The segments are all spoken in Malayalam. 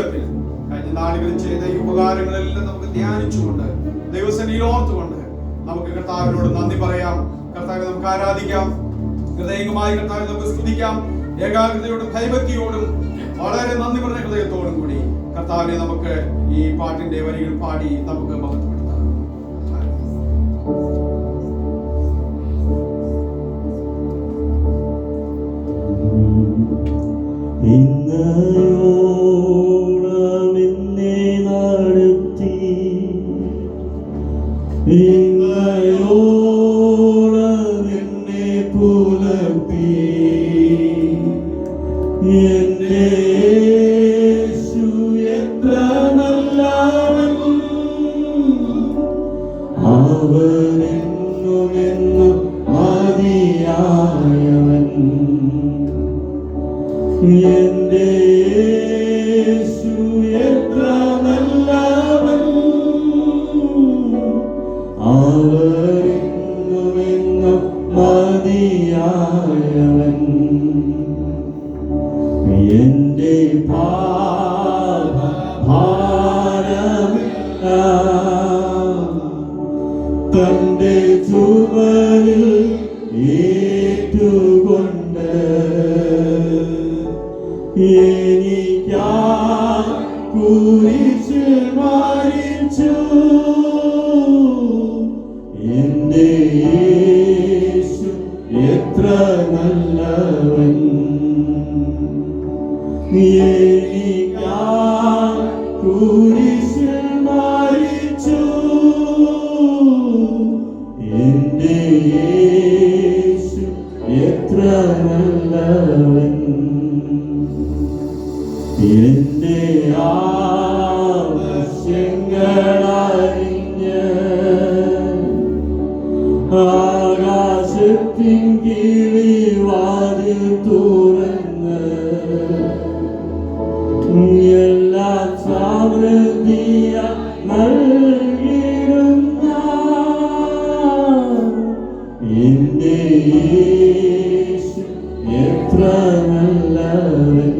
ജീവിതത്തിൽ കഴിഞ്ഞ നാളുകളിൽ ചെയ്ത ഈ ഉപകാരങ്ങളെല്ലാം നമുക്ക് ധ്യാനിച്ചുകൊണ്ട് ദൈവസനയിൽ ഓർത്തുകൊണ്ട് നമുക്ക് കർത്താവിനോട് നന്ദി പറയാം. കർത്താവിനെ നമുക്ക് ആരാധിക്കാം. ഹൃദയമായി കർത്താവിനെ നമുക്ക് സ്തുതിക്കാം. ഏകാഗ്രതയോടും ഭയഭക്തിയോടും വളരെ നന്ദി പറഞ്ഞ ഹൃദയത്തോടും കൂടി കർത്താവിനെ നമുക്ക് ഈ പാട്ടിന്റെ വരികൾ പാടി നമുക്ക് മഹത്വപ്പെടുത്താം. ഇന്നയോളമെന്നെ ഇന്നയോളമെന്നെ പുലർത്തി യേശു എത്ര നല്ലവൻ അവനെന്നുമെന്നും മതിയായവൻ. എന്റെ യേശു എത്ര നല്ലവൻ അവരെന്നുമെന്നും കുരിശിൽ മരിച്ചു എന്റെ യേശു എത്ര നല്ലവൻ. എനിക്കാ കുരിശിൽ മരിച്ചു എന്റെ യേശു എത്ര നല്ലവൻ. കിളി വാതിൽ തുറന്ന് എല്ലാം സമൃദ്ധിയ നൽകിയിടും എന്റെ എത്ര നല്ലവൻ.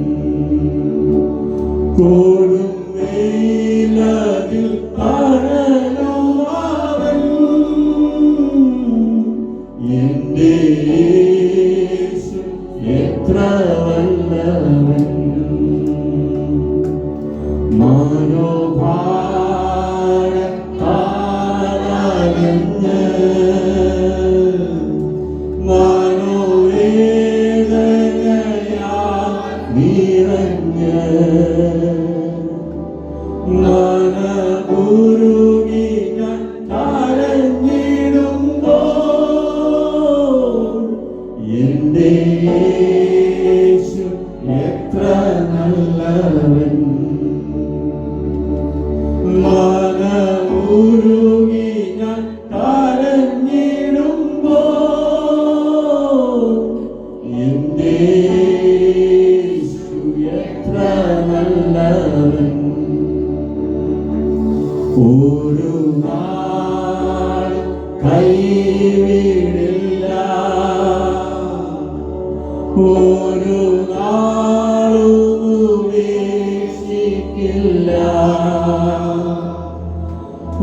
കൊടും ഒരു നാൾ കൈവിടില്ല. ഒരു നാളും ഉപേക്ഷിക്കില്ല.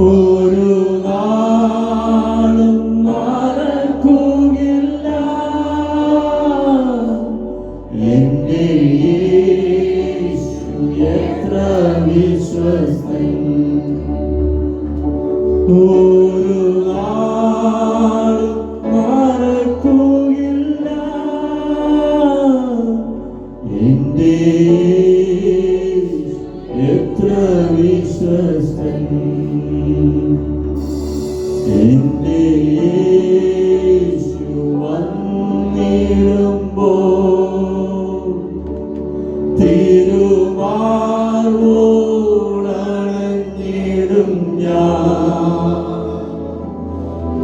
ഒരു നാളും മറക്കുകയില്ല എത്ര വിശ്വസ്തൻ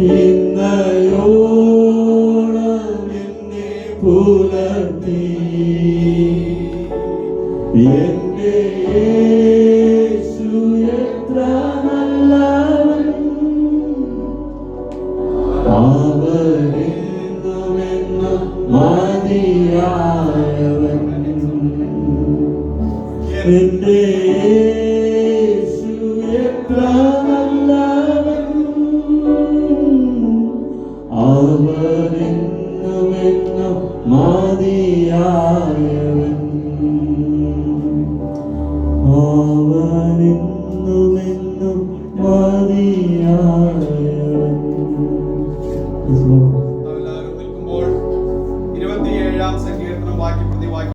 ഇന്നയോളം എന്നെ പുലർത്തി.